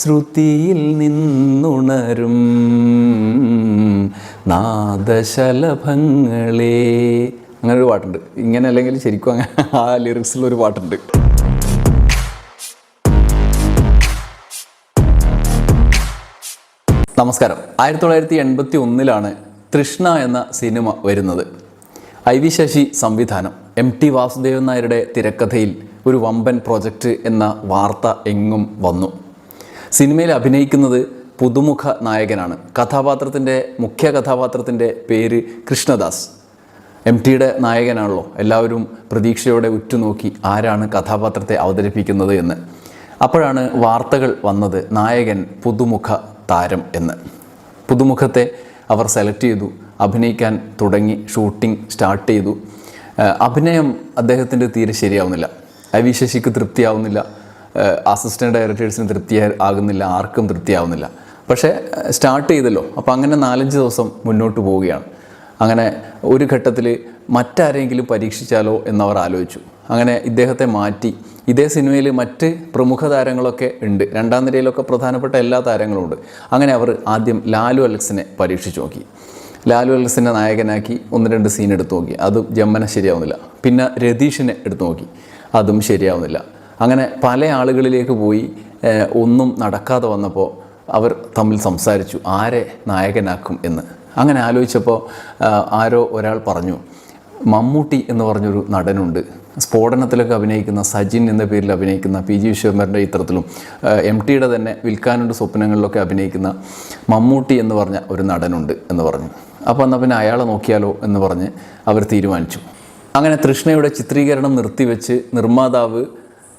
ശ്രുതിയിൽ നിന്നുണരും നാദശലഭങ്ങളെ. അങ്ങനെ ഒരു പാട്ടുണ്ട്. ഇങ്ങനെ അല്ലെങ്കിൽ ശരിക്കും അങ്ങനെ ആ ലിറിക്സിലൊരു പാട്ടുണ്ട്. നമസ്കാരം. ആയിരത്തി തൊള്ളായിരത്തി എൺപത്തി ഒന്നിലാണ് തൃഷ്ണ എന്ന സിനിമ വരുന്നത്. ഐ വി ശശി സംവിധാനം. എം ടി വാസുദേവൻ നായരുടെ തിരക്കഥയിൽ ഒരു വമ്പൻ പ്രോജക്റ്റ് എന്ന വാർത്ത എങ്ങും വന്നു. സിനിമയിൽ അഭിനയിക്കുന്നത് പുതുമുഖ നായകനാണ്. കഥാപാത്രത്തിന്റെ മുഖ്യ കഥാപാത്രത്തിന്റെ പേര് കൃഷ്ണദാസ്. എം ടിയുടെ നായകനാണല്ലോ. എല്ലാവരും പ്രതീക്ഷയോടെ ഉറ്റുനോക്കി ആരാണ് കഥാപാത്രത്തെ അവതരിപ്പിക്കുന്നത് എന്ന്. അപ്പോഴാണ് വാർത്തകൾ വന്നത് നായകൻ പുതുമുഖ താരം എന്ന്. പുതുമുഖത്തെ അവർ സെലക്ട് ചെയ്തു അഭിനയിക്കാൻ തുടങ്ങി ഷൂട്ടിംഗ് സ്റ്റാർട്ട് ചെയ്തു. അഭിനയം അദ്ദേഹത്തിന്റെ തീരെ ശരിയാവുന്നില്ല. അവിശേഷിക്ക് തൃപ്തിയാവുന്നില്ല. അസിസ്റ്റന്റ് ഡയറക്ടേഴ്സിന് തൃപ്തി ആകുന്നില്ല ആർക്കും തൃപ്തിയാവുന്നില്ല. പക്ഷേ സ്റ്റാർട്ട് ചെയ്തല്ലോ. അപ്പോൾ അങ്ങനെ നാലഞ്ച് ദിവസം മുന്നോട്ട് പോവുകയാണ്. അങ്ങനെ ഒരു ഘട്ടത്തിൽ മറ്റാരെങ്കിലും പരീക്ഷിച്ചാലോ എന്നവർ ആലോചിച്ചു. അങ്ങനെ ഇദ്ദേഹത്തെ മാറ്റി. ഇതേ സിനിമയിൽ മറ്റ് പ്രമുഖ താരങ്ങളൊക്കെ ഉണ്ട്. രണ്ടാം നിരയിലൊക്കെ പ്രധാനപ്പെട്ട എല്ലാ താരങ്ങളും ഉണ്ട്. അങ്ങനെ അവർ ആദ്യം ലാലു അലക്സിനെ പരീക്ഷിച്ച് നോക്കി. ലാലു അലക്സിനെ നായകനാക്കി ഒന്ന് രണ്ട് സീൻ എടുത്തു നോക്കി. അതും ജമ്മന ശരിയാവുന്നില്ല. പിന്നെ രതീഷിനെ എടുത്തു നോക്കി. അതും ശരിയാവുന്നില്ല. അങ്ങനെ പല ആളുകളിലേക്ക് പോയി ഒന്നും നടക്കാതെ വന്നപ്പോൾ അവർ തമ്മിൽ സംസാരിച്ചു ആരെ നായകനാക്കും എന്ന്? അങ്ങനെ ആലോചിച്ചപ്പോൾ ആരോ ഒരാൾ പറഞ്ഞു മമ്മൂട്ടി എന്ന് പറഞ്ഞൊരു നടനുണ്ട്. സ്ഫോടനത്തിലൊക്കെ അഭിനയിക്കുന്ന സജിൻ എന്ന പേരിൽ അഭിനയിക്കുന്ന പി. ജി. വിശ്വകുമാറിന്റെ ചിത്രത്തിലും എം ടിയുടെ തന്നെ വിൽക്കാനുണ്ട് സ്വപ്നങ്ങളിലൊക്കെ അഭിനയിക്കുന്ന മമ്മൂട്ടി എന്ന് പറഞ്ഞ ഒരു നടനുണ്ട് എന്ന് പറഞ്ഞു. അപ്പോൾ എന്നാൽ പിന്നെ അയാളെ നോക്കിയാലോ എന്ന് പറഞ്ഞ് അവർ തീരുമാനിച്ചു. അങ്ങനെ തൃഷ്ണയുടെ ചിത്രീകരണം നിർത്തിവെച്ച് നിർമ്മാതാവ്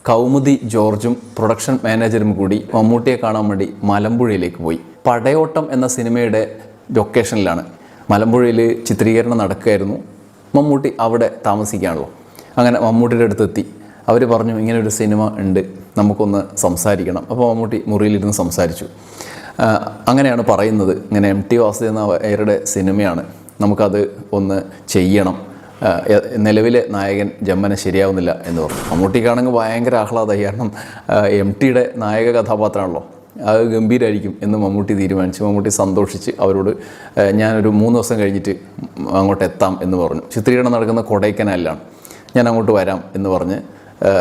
കൗമുദി ജോർജും പ്രൊഡക്ഷൻ മാനേജറും കൂടി മമ്മൂട്ടിയെ കാണാൻ വേണ്ടി മലമ്പുഴയിലേക്ക് പോയി. പടയോട്ടം എന്ന സിനിമയുടെ ലൊക്കേഷനിലാണ്. മലമ്പുഴയിൽ ചിത്രീകരണം നടക്കുകയായിരുന്നു. മമ്മൂട്ടി അവിടെ താമസിക്കുകയാണല്ലോ. അങ്ങനെ മമ്മൂട്ടിയുടെ അടുത്തെത്തി. അവർ പറഞ്ഞു ഇങ്ങനെ ഒരു സിനിമ ഉണ്ട്. നമുക്കൊന്ന് സംസാരിക്കണം. അപ്പോൾ മമ്മൂട്ടി മുറിയിലിരുന്ന് സംസാരിച്ചു. അങ്ങനെയാണ് പറയുന്നത്. ഇങ്ങനെ എം ടി വാസുദേവൻ നായരുടെ സിനിമയാണ്. നമുക്കത് ഒന്ന് ചെയ്യണം. നിലവിലെ നായകൻ ജമ്മനെ ശരിയാവുന്നില്ല എന്ന് പറഞ്ഞു. മമ്മൂട്ടിക്കാണെങ്കിൽ ഭയങ്കര ആഹ്ലാദമായി. കാരണം എം ടിയുടെ നായക കഥാപാത്രമാണല്ലോ. അത് ഗംഭീരമായിരിക്കും എന്ന് മമ്മൂട്ടി തീരുമാനിച്ചു. മമ്മൂട്ടി സന്തോഷിച്ച് അവരോട് ഞാനൊരു മൂന്ന് ദിവസം കഴിഞ്ഞിട്ട് അങ്ങോട്ട് എത്താം എന്ന് പറഞ്ഞു. ചിത്രീകരണം നടക്കുന്ന കൊടൈക്കനാലിലാണ് ഞാൻ അങ്ങോട്ട് വരാം എന്ന് പറഞ്ഞ്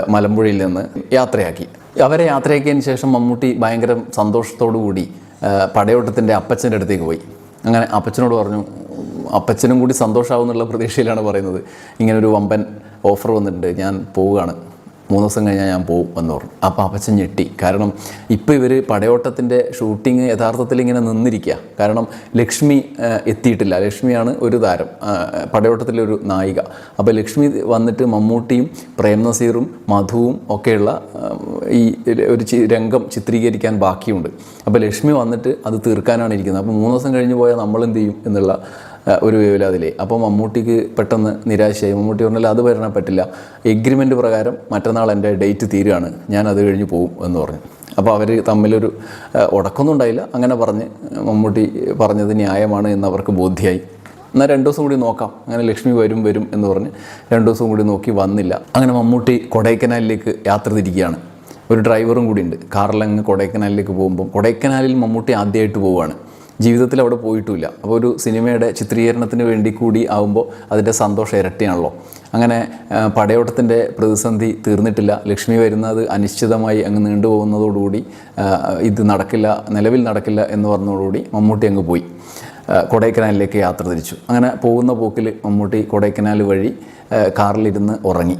മലമ്പുഴയിൽ നിന്ന് യാത്രയാക്കി. അവരെ യാത്രയാക്കിയതിന് ശേഷം മമ്മൂട്ടി ഭയങ്കര സന്തോഷത്തോടു കൂടി പടയോട്ടത്തിന്റെ അപ്പച്ചന്റെ അടുത്തേക്ക് പോയി. അങ്ങനെ അപ്പച്ചനോട് പറഞ്ഞു അപ്പച്ചനും കൂടി സന്തോഷമാവുന്നുള്ള പ്രതീക്ഷയിലാണ് പറയുന്നത്. ഇങ്ങനെ ഒരു വമ്പൻ ഓഫർ വന്നിട്ടുണ്ട് ഞാൻ പോവുകയാണ്. മൂന്ന് ദിവസം കഴിഞ്ഞാൽ ഞാൻ പോവും എന്ന് പറഞ്ഞു. അപ്പോൾ അപ്പച്ചൻ ഞെട്ടി. കാരണം ഇപ്പോൾ ഇവർ പടയോട്ടത്തിന്റെ ഷൂട്ടിങ് യഥാർത്ഥത്തിൽ ഇങ്ങനെ നിന്നിരിക്കുക കാരണം ലക്ഷ്മി എത്തിയിട്ടില്ല. ലക്ഷ്മിയാണ് ഒരു താരം പടയോട്ടത്തിലെ ഒരു നായിക. അപ്പോൾ ലക്ഷ്മി വന്നിട്ട് മമ്മൂട്ടിയും പ്രേം നസീറും മധുവും ഒക്കെയുള്ള ഈ ഒരു രംഗം ചിത്രീകരിക്കാൻ ബാക്കിയുണ്ട്. അപ്പോൾ ലക്ഷ്മി വന്നിട്ട് അത് തീർക്കാനാണ് ഇരിക്കുന്നത്. അപ്പോൾ മൂന്ന് ദിവസം കഴിഞ്ഞ് പോയാൽ നമ്മൾ എന്ത് ചെയ്യും എന്നുള്ള ഒരു വേവലാതിലേ അപ്പോൾ മമ്മൂട്ടിക്ക് പെട്ടെന്ന് നിരാശയായി. മമ്മൂട്ടി പറഞ്ഞാൽ അത് വരാൻ പറ്റില്ല. എഗ്രിമെന്റ് പ്രകാരം മറ്റന്നാൾ എന്റെ ഡേറ്റ് തീരുകയാണ്. ഞാൻ അത് കഴിഞ്ഞ് പോകും എന്ന് പറഞ്ഞു. അപ്പോൾ അവർ തമ്മിലൊരു ഉടക്കൊന്നും ഉണ്ടായില്ല. അങ്ങനെ പറഞ്ഞ് മമ്മൂട്ടി പറഞ്ഞത് ന്യായമാണ് എന്ന് അവർക്ക് ബോധ്യമായി എന്നാൽ രണ്ടു ദിവസം കൂടി നോക്കാം. അങ്ങനെ ലക്ഷ്മി വരും വരും എന്ന് പറഞ്ഞ് രണ്ടു ദിവസം കൂടി നോക്കി വന്നില്ല. അങ്ങനെ മമ്മൂട്ടി കൊടൈക്കനാലിലേക്ക് യാത്ര തിരിക്കുകയാണ്. ഒരു ഡ്രൈവറും കൂടി ഉണ്ട്. കാറിലങ്ങ് കൊടൈക്കനാലിലേക്ക് പോകുമ്പോൾ കൊടൈക്കനാലിൽ മമ്മൂട്ടി ആദ്യമായിട്ട് പോവുകയാണ്. ജീവിതത്തിൽ അവിടെ പോയിട്ടുമില്ല അപ്പോൾ ഒരു സിനിമയുടെ ചിത്രീകരണത്തിന് വേണ്ടി കൂടി ആകുമ്പോൾ അതിന്റെ സന്തോഷം ഇരട്ടിയാണല്ലോ. അങ്ങനെ പടയോട്ടത്തിന്റെ പ്രതിസന്ധി തീർന്നിട്ടില്ല. ലക്ഷ്മി വരുന്നത് അനിശ്ചിതമായി അങ്ങ് നീണ്ടുപോകുന്നതോടുകൂടി ഇത് നടക്കില്ല നിലവിൽ നടക്കില്ല എന്ന് പറഞ്ഞതോടുകൂടി മമ്മൂട്ടി അങ്ങ് പോയി. കൊടൈക്കനാലിലേക്ക് യാത്ര തിരിച്ചു. അങ്ങനെ പോകുന്ന പോക്കിൽ മമ്മൂട്ടി കൊടൈക്കനാൽ വഴി കാറിലിരുന്ന് ഉറങ്ങി.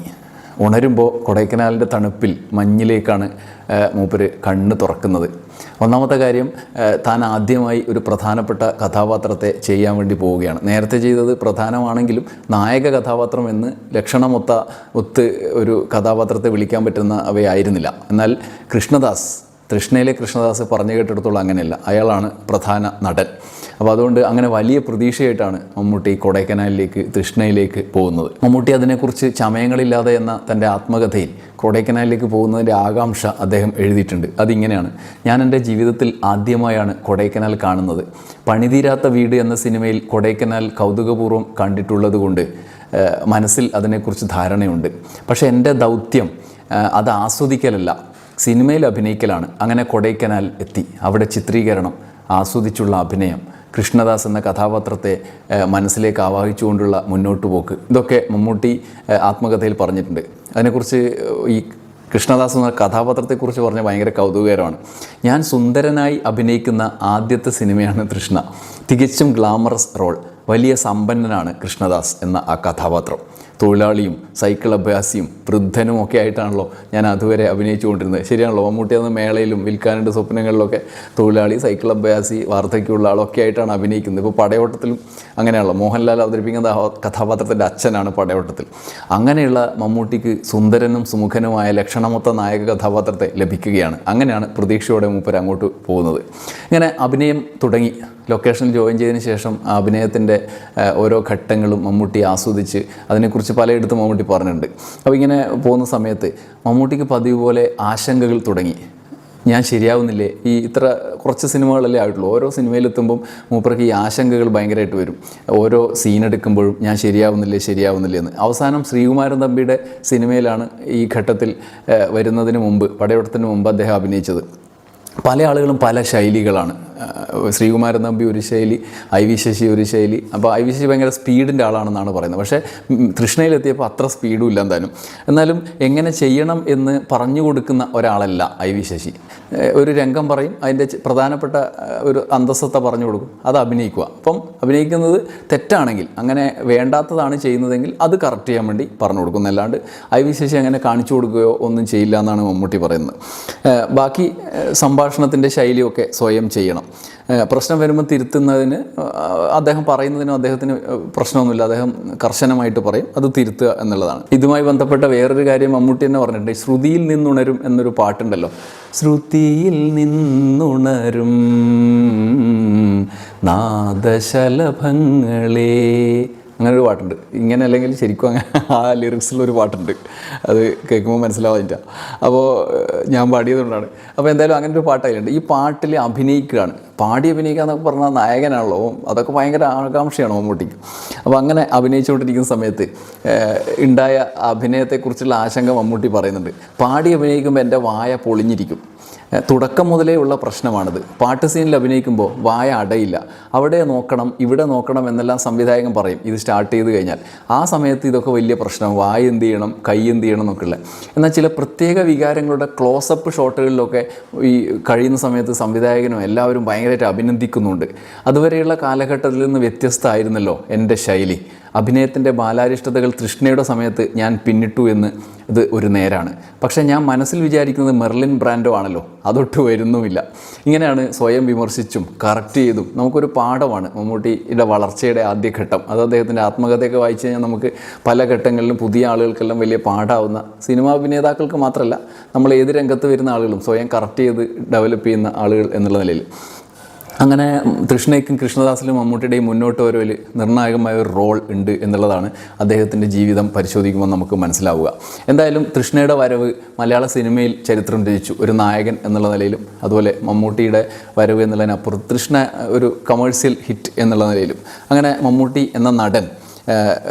ഉണരുമ്പോൾ കൊടൈക്കനാലിന്റെ തണുപ്പിൽ മഞ്ഞിലേക്കാണ് മൂപ്പര് കണ്ണ് തുറക്കുന്നത്. ഒന്നാമത്തെ കാര്യം താൻ ആദ്യമായി ഒരു പ്രധാനപ്പെട്ട കഥാപാത്രത്തെ ചെയ്യാൻ വേണ്ടി പോവുകയാണ്. നേരത്തെ ചെയ്തത് പ്രധാനമാണെങ്കിലും നായക കഥാപാത്രം എന്ന് ലക്ഷണമൊത്ത ഒത്ത് ഒരു കഥാപാത്രത്തെ വിളിക്കാൻ പറ്റുന്ന അവയായിരുന്നില്ല. എന്നാൽ കൃഷ്ണദാസ് തൃഷ്ണയിലെ കൃഷ്ണദാസ് പറഞ്ഞു കേട്ടിടത്തോളം അങ്ങനെയല്ല. അയാളാണ് പ്രധാന നടൻ. അപ്പോൾ അതുകൊണ്ട് അങ്ങനെ വലിയ പ്രതീക്ഷയായിട്ടാണ് മമ്മൂട്ടി കൊടൈക്കനാലിലേക്ക് തൃഷ്ണയിലേക്ക് പോകുന്നത്. മമ്മൂട്ടി അതിനെക്കുറിച്ച് ചമയങ്ങളില്ലാതെ എന്ന തന്റെ ആത്മകഥയിൽ കൊടൈക്കനാലിലേക്ക് പോകുന്നതിന്റെ ആകാംക്ഷ അദ്ദേഹം എഴുതിയിട്ടുണ്ട്. അതിങ്ങനെയാണ്. ഞാൻ എന്റെ ജീവിതത്തിൽ ആദ്യമായാണ് കൊടൈക്കനാൽ കാണുന്നത്. പണിതീരാത്ത വീട് എന്ന സിനിമയിൽ കൊടൈക്കനാൽ കൗതുകപൂർവം കണ്ടിട്ടുള്ളതുകൊണ്ട് മനസ്സിൽ അതിനെക്കുറിച്ച് ധാരണയുണ്ട്. പക്ഷേ എന്റെ ദൗത്യം അത് ആസ്വദിക്കലല്ല. സിനിമയിൽ അഭിനയിക്കലാണ്. അങ്ങനെ കൊടൈക്കനാൽ എത്തി. അവിടെ ചിത്രീകരണം ആസ്വദിച്ചുള്ള അഭിനയം കൃഷ്ണദാസ് എന്ന കഥാപാത്രത്തെ മനസ്സിലേക്ക് ആവാഹിച്ചുകൊണ്ടുള്ള മുന്നോട്ട് പോക്ക്. ഇതൊക്കെ മമ്മൂട്ടി ആത്മകഥയിൽ പറഞ്ഞിട്ടുണ്ട്. അതിനെക്കുറിച്ച് ഈ കൃഷ്ണദാസ് എന്ന കഥാപാത്രത്തെക്കുറിച്ച് പറഞ്ഞ ഭയങ്കര കൗതുകകരമാണ്. ഞാൻ സുന്ദരനായി അഭിനയിക്കുന്ന ആദ്യത്തെ സിനിമയാണ് തൃഷ്ണ തികച്ചും ഗ്ലാമറസ് റോൾ. വലിയ സമ്പന്നനാണ് കൃഷ്ണദാസ് എന്ന ആ കഥാപാത്രം. തൊഴിലാളിയും സൈക്കിൾ അഭ്യാസിയും വൃദ്ധനും ഒക്കെ ആയിട്ടാണല്ലോ ഞാൻ അതുവരെ അഭിനയിച്ചുകൊണ്ടിരുന്നത് ശരിയാണല്ലോ മമ്മൂട്ടി അന്ന് മേളയിലും വിൽക്കാനുണ്ട് സ്വപ്നങ്ങളിലൊക്കെ തൊഴിലാളി സൈക്കിൾ അഭ്യാസി വാർദ്ധക്യമുള്ള ആളൊക്കെ ആയിട്ടാണ് അഭിനയിക്കുന്നത്. ഇപ്പോൾ പടയോട്ടത്തിലും അങ്ങനെയാണല്ലോ മോഹൻലാൽ അവതരിപ്പിക്കുന്ന കഥാപാത്രത്തിന്റെ അച്ഛനാണ് പടയോട്ടത്തിൽ. അങ്ങനെയുള്ള മമ്മൂട്ടിക്ക് സുന്ദരനും സുമുഖനുമായ ലക്ഷണമൊത്ത നായക കഥാപാത്രത്തെ ലഭിക്കുകയാണ്. അങ്ങനെയാണ് പ്രതീക്ഷയോടെ മൂപ്പർ അങ്ങോട്ട് പോകുന്നത്. ഇങ്ങനെ അഭിനയം തുടങ്ങി. ലൊക്കേഷനിൽ ജോയിൻ ചെയ്തതിന് ശേഷം അഭിനയത്തിന്റെ ഓരോ ഘട്ടങ്ങളും മമ്മൂട്ടി ആസ്വദിച്ച് അതിനെക്കുറിച്ച് പലയിടത്തും മമ്മൂട്ടി പറഞ്ഞിട്ടുണ്ട്. അപ്പോൾ ഇങ്ങനെ പോകുന്ന സമയത്ത് മമ്മൂട്ടിക്ക് പതിവ് പോലെ ആശങ്കകൾ തുടങ്ങി. ഞാൻ ശരിയാവുന്നില്ലേ? ഈ ഇത്ര കുറച്ച് സിനിമകളല്ലേ ആയിട്ടുള്ളൂ. ഓരോ സിനിമയിലെത്തുമ്പം മൂപ്പർക്ക് ഈ ആശങ്കകൾ ഭയങ്കരമായിട്ട് വരും. ഓരോ സീൻ എടുക്കുമ്പോഴും ഞാൻ ശരിയാവുന്നില്ലേ ശരിയാവുന്നില്ലേ എന്ന്. അവസാനം ശ്രീകുമാരൻ തമ്പിയുടെ സിനിമയിലാണ് ഈ ഘട്ടത്തിൽ വരുന്നതിന് മുമ്പ് പടയോട്ടത്തിന് മുമ്പ് അദ്ദേഹം അഭിനയിച്ചത്. പല ആളുകളും പല ശൈലികളാണ്. ശ്രീകുമാരൻ നമ്പി ഒരു ശൈലി ഐ വി ശശി ഒരു ശൈലി. അപ്പോൾ ഐ വി ശശി ഭയങ്കര സ്പീഡിന്റെ ആളാണെന്നാണ് പറയുന്നത്. പക്ഷേ തൃഷ്ണയിലെത്തിയപ്പോൾ അത്ര സ്പീഡും ഇല്ല എന്തായാലും. എന്നാലും എങ്ങനെ ചെയ്യണം എന്ന് പറഞ്ഞു കൊടുക്കുന്ന ഒരാളല്ല ഐ വി ശശി. ഒരു രംഗം പറയും അതിന്റെ പ്രധാനപ്പെട്ട ഒരു അന്തസ്സത്ത പറഞ്ഞു കൊടുക്കും അത് അഭിനയിക്കുക. അപ്പം അഭിനയിക്കുന്നത് തെറ്റാണെങ്കിൽ അങ്ങനെ വേണ്ടാത്തതാണ് ചെയ്യുന്നതെങ്കിൽ അത് കറക്റ്റ് ചെയ്യാൻ വേണ്ടി പറഞ്ഞു കൊടുക്കും. അല്ലാണ്ട് ഐ വി ശശി അങ്ങനെ കാണിച്ചു കൊടുക്കുകയോ ഒന്നും ചെയ്യില്ല എന്നാണ് മമ്മൂട്ടി പറയുന്നത്. ബാക്കി സംഭാഷണത്തിന്റെ ശൈലിയൊക്കെ സ്വയം ചെയ്യണം. പ്രശ്നം വരുമ്പോൾ തിരുത്തുന്നതിന് അദ്ദേഹം പറയുന്നതിനും അദ്ദേഹത്തിന് പ്രശ്നമൊന്നുമില്ല. അദ്ദേഹം കർശനമായിട്ട് പറയും. അത് തിരുത്തുക എന്നുള്ളതാണ്. ഇതുമായി ബന്ധപ്പെട്ട വേറൊരു കാര്യം മമ്മൂട്ടി തന്നെ പറഞ്ഞിട്ടുണ്ട്. ശ്രുതിയിൽ നിന്നുണരും എന്നൊരു പാട്ടുണ്ടല്ലോ. ശ്രുതിയിൽ നിന്നുണരും നാദശലഭങ്ങളേ അങ്ങനെ ഒരു പാട്ടുണ്ട്. ഇങ്ങനെ അല്ലെങ്കിൽ ശരിക്കും അങ്ങനെ ആ ലിറിക്സിലൊരു പാട്ടുണ്ട്. അത് കേൾക്കുമ്പോൾ മനസ്സിലാവാനില്ല അപ്പോൾ ഞാൻ പാടിയതുകൊണ്ടാണ്. അപ്പോൾ എന്തായാലും അങ്ങനെ ഒരു പാട്ട് അതിലുണ്ട് ഈ പാട്ടിൽ അഭിനയിക്കുകയാണ്. പാടി അഭിനയിക്കുക എന്നൊക്കെ പറഞ്ഞാൽ നായകനാണല്ലോ. അതൊക്കെ ഭയങ്കര ആകാംക്ഷയാണ് മമ്മൂട്ടിക്ക് അപ്പോൾ അങ്ങനെ അഭിനയിച്ചുകൊണ്ടിരിക്കുന്ന സമയത്ത് ഉണ്ടായ അഭിനയത്തെക്കുറിച്ചുള്ള ആശങ്ക മമ്മൂട്ടി പറയുന്നുണ്ട്. പാടി അഭിനയിക്കുമ്പോൾ എന്റെ വായ പൊളിഞ്ഞിരിക്കും. തുടക്കം മുതലേ ഉള്ള പ്രശ്നമാണിത്. പാട്ട് സീനിൽ അഭിനയിക്കുമ്പോൾ വായ അടയില്ല. അവിടെ നോക്കണം ഇവിടെ നോക്കണം എന്നെല്ലാം സംവിധായകൻ പറയും. ഇത് സ്റ്റാർട്ട് ചെയ്ത് കഴിഞ്ഞാൽ. ആ സമയത്ത് ഇതൊക്കെ വലിയ പ്രശ്നം. വായ എന്ത് ചെയ്യണം കൈ എന്ത് ചെയ്യണം എന്നൊക്കെ ഉള്ളത് എന്നാൽ ചില പ്രത്യേക വികാരങ്ങളുടെ ക്ലോസപ്പ് ഷോട്ടുകളിലൊക്കെ ഈ കഴിയുന്ന സമയത്ത് സംവിധായകനും എല്ലാവരും ഭയങ്കരമായിട്ട് അഭിനന്ദിക്കുന്നുണ്ട്. അതുവരെയുള്ള കാലഘട്ടത്തിൽ നിന്ന് വ്യത്യസ്തമായിരുന്നല്ലോ എന്റെ ശൈലി. അഭിനയത്തിന്റെ ബാലാരിഷ്ടതകൾ തൃഷ്ണയുടെ സമയത്ത് ഞാൻ പിന്നിട്ടു എന്ന് ഇത് ഒരു നേരാണ്. പക്ഷേ ഞാൻ മനസ്സിൽ വിചാരിക്കുന്നത് മെർലിൻ ബ്രാൻഡോ ആണല്ലോ. അതൊട്ട് വരുന്നുമില്ല. ഇങ്ങനെയാണ് സ്വയം വിമർശിച്ചും കറക്റ്റ് ചെയ്തും നമുക്കൊരു പാഠമാണ് മമ്മൂട്ടിയുടെ വളർച്ചയുടെ ആദ്യഘട്ടം. അത് അദ്ദേഹത്തിന്റെ ആത്മകഥയൊക്കെ വായിച്ചു കഴിഞ്ഞാൽ നമുക്ക് പല ഘട്ടങ്ങളിലും പുതിയ ആളുകൾക്കെല്ലാം വലിയ പാഠാവുന്ന സിനിമാ അഭിനേതാക്കൾക്ക് മാത്രമല്ല നമ്മൾ ഏത് രംഗത്ത് വരുന്ന ആളുകളും സ്വയം കറക്റ്റ് ചെയ്ത് ഡെവലപ്പ് ചെയ്യുന്ന ആളുകൾ എന്നുള്ള നിലയിൽ. അങ്ങനെ തൃഷ്ണയ്ക്കും കൃഷ്ണദാസിലും മമ്മൂട്ടിയുടെയും മുന്നോട്ട് വരവിൽ നിർണായകമായ ഒരു റോൾ ഉണ്ട് എന്നുള്ളതാണ് അദ്ദേഹത്തിന്റെ ജീവിതം പരിശോധിക്കുമ്പോൾ നമുക്ക് മനസ്സിലാവുക. എന്തായാലും തൃഷ്ണയുടെ വരവ് മലയാള സിനിമയിൽ ചരിത്രം രചിച്ചു. ഒരു നായകൻ എന്നുള്ള നിലയിലും അതുപോലെ മമ്മൂട്ടിയുടെ വരവ് എന്നുള്ളതിനപ്പുറം തൃഷ്ണ ഒരു കമേഴ്സ്യൽ ഹിറ്റ് എന്നുള്ള നിലയിലും. അങ്ങനെ മമ്മൂട്ടി എന്ന നടൻ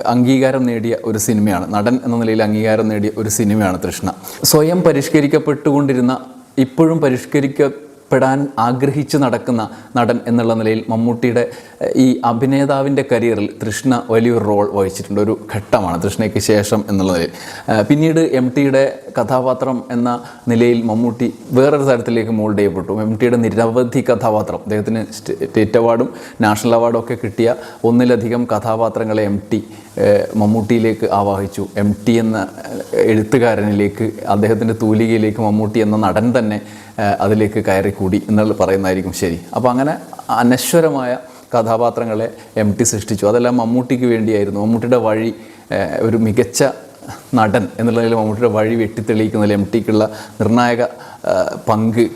അംഗീകാരം നേടിയ ഒരു സിനിമയാണ്. നടൻ എന്ന നിലയിൽ അംഗീകാരം നേടിയ ഒരു സിനിമയാണ് തൃഷ്ണ. സ്വയം പരിഷ്കരിക്കപ്പെട്ടുകൊണ്ടിരുന്ന ഇപ്പോഴും പരിഷ്കരിക്കപ്പെടാൻ ആഗ്രഹിച്ച് നടക്കുന്ന നടൻ എന്നുള്ള നിലയിൽ മമ്മൂട്ടിയുടെ ഈ അഭിനേതാവിന്റെ കരിയറിൽ തൃഷ്ണ വലിയൊരു റോൾ വഹിച്ചിട്ടുണ്ട്. ഒരു ഘട്ടമാണ് തൃഷ്ണയ്ക്ക് ശേഷം എന്നുള്ള നിലയിൽ. പിന്നീട് എം ടിയുടെ കഥാപാത്രം എന്ന നിലയിൽ മമ്മൂട്ടി വേറൊരു തരത്തിലേക്ക് മോൾഡ് ചെയ്യപ്പെട്ടു. എം ടിയുടെ നിരവധി കഥാപാത്രം അദ്ദേഹത്തിന് സ്റ്റേറ്റ് അവാർഡും നാഷണൽ അവാർഡും ഒക്കെ കിട്ടിയ ഒന്നിലധികം കഥാപാത്രങ്ങളെ എം ടി മമ്മൂട്ടിയിലേക്ക് ആവാഹിച്ചു. എം ടി എന്ന എഴുത്തുകാരനിലേക്ക് അദ്ദേഹത്തിന്റെ തൂലികയിലേക്ക് മമ്മൂട്ടി എന്ന നടൻ തന്നെ അതിലേക്ക് കയറിക്കൂടി എന്നുള്ള പറയുന്നതായിരിക്കും ശരി. അപ്പോൾ അങ്ങനെ അനശ്വരമായ കഥാപാത്രങ്ങളെ എം ടി സൃഷ്ടിച്ചു. അതെല്ലാം മമ്മൂട്ടിക്ക് വേണ്ടിയായിരുന്നു. മമ്മൂട്ടിയുടെ വഴി ഒരു മികച്ച നടൻ എന്നുള്ളതിൽ മമ്മൂട്ടിയുടെ വഴി വെട്ടിത്തെളിയിക്കുന്നതിൽ എം ടിക്കുള്ള നിർണായക പങ്ക്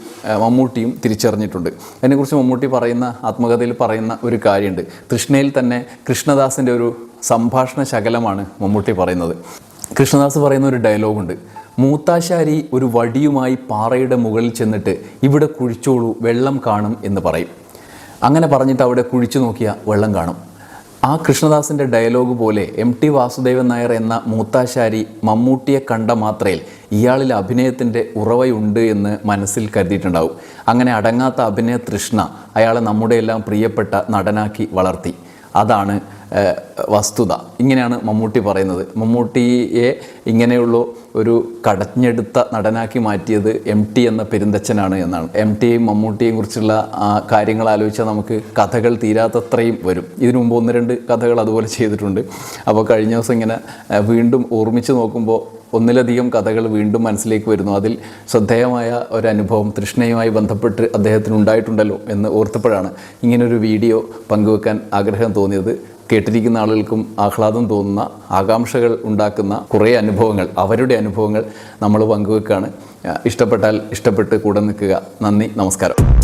മമ്മൂട്ടിയും തിരിച്ചറിഞ്ഞിട്ടുണ്ട്. അതിനെക്കുറിച്ച് മമ്മൂട്ടി പറയുന്ന ആത്മകഥയിൽ പറയുന്ന ഒരു കാര്യമുണ്ട്. തൃഷ്ണയിൽ തന്നെ കൃഷ്ണദാസിന്റെ ഒരു സംഭാഷണ ശകലമാണ് മമ്മൂട്ടി പറയുന്നത്. കൃഷ്ണദാസ് പറയുന്ന ഒരു ഡയലോഗുണ്ട്. മൂത്താശാരി ഒരു വടിയുമായി പാറയുടെ മുകളിൽ ചെന്നിട്ട് ഇവിടെ കുഴിച്ചോളൂ വെള്ളം കാണും എന്ന് പറയും. അങ്ങനെ പറഞ്ഞിട്ട് അവിടെ കുഴിച്ചു നോക്കിയാൽ വെള്ളം കാണും. ആ കൃഷ്ണദാസിന്റെ ഡയലോഗ് പോലെ എം ടി വാസുദേവൻ നായർ എന്ന മൂത്താശാരി മമ്മൂട്ടിയെ കണ്ട മാത്രയിൽ ഇയാളിൽ അഭിനയത്തിന്റെ ഉറവയുണ്ട് എന്ന് മനസ്സിൽ കരുതിയിട്ടുണ്ടാവും. അങ്ങനെ അടങ്ങാത്ത അഭിനയ തൃഷ്ണ അയാളെ നമ്മുടെ എല്ലാം പ്രിയപ്പെട്ട നടനാക്കി വളർത്തി. അതാണ് വസ്തുത. ഇങ്ങനെയാണ് മമ്മൂട്ടി പറയുന്നത്. മമ്മൂട്ടിയെ ഇങ്ങനെയുള്ള ഒരു കടഞ്ഞെടുത്ത നടനാക്കി മാറ്റിയത് എം ടി എന്ന പെരുന്തച്ഛനാണ് എന്നാണ്. എം ടിയെയും മമ്മൂട്ടിയെയും കുറിച്ചുള്ള കാര്യങ്ങൾ ആലോചിച്ചാൽ നമുക്ക് കഥകൾ തീരാത്തത്രയും വരും. ഇതിനു മുമ്പ് ഒന്ന് രണ്ട് കഥകൾ അതുപോലെ ചെയ്തിട്ടുണ്ട്. അപ്പോൾ കഴിഞ്ഞ ദിവസം ഇങ്ങനെ വീണ്ടും ഓർമ്മിച്ച് നോക്കുമ്പോൾ ഒന്നിലധികം കഥകൾ വീണ്ടും മനസ്സിലേക്ക് വരുന്നു. അതിൽ ശ്രദ്ധേയമായ ഒരു അനുഭവം തൃഷ്ണയുമായി ബന്ധപ്പെട്ട് അദ്ദേഹത്തിന് ഉണ്ടായിട്ടുണ്ടല്ലോ എന്ന് ഓർത്തപ്പോഴാണ് ഇങ്ങനൊരു വീഡിയോ പങ്കുവെക്കാൻ ആഗ്രഹം തോന്നിയത്. കേട്ടിരിക്കുന്ന ആളുകൾക്കും ആഹ്ലാദം തോന്നുന്ന ആകാംക്ഷകൾ ഉണ്ടാക്കുന്ന കുറേ അനുഭവങ്ങൾ അവരുടെ അനുഭവങ്ങൾ നമ്മൾ പങ്കുവെക്കുകയാണ് ഇഷ്ടപ്പെട്ടാൽ ഇഷ്ടപ്പെട്ട് കൂടെ നിൽക്കുക. നന്ദി നമസ്കാരം.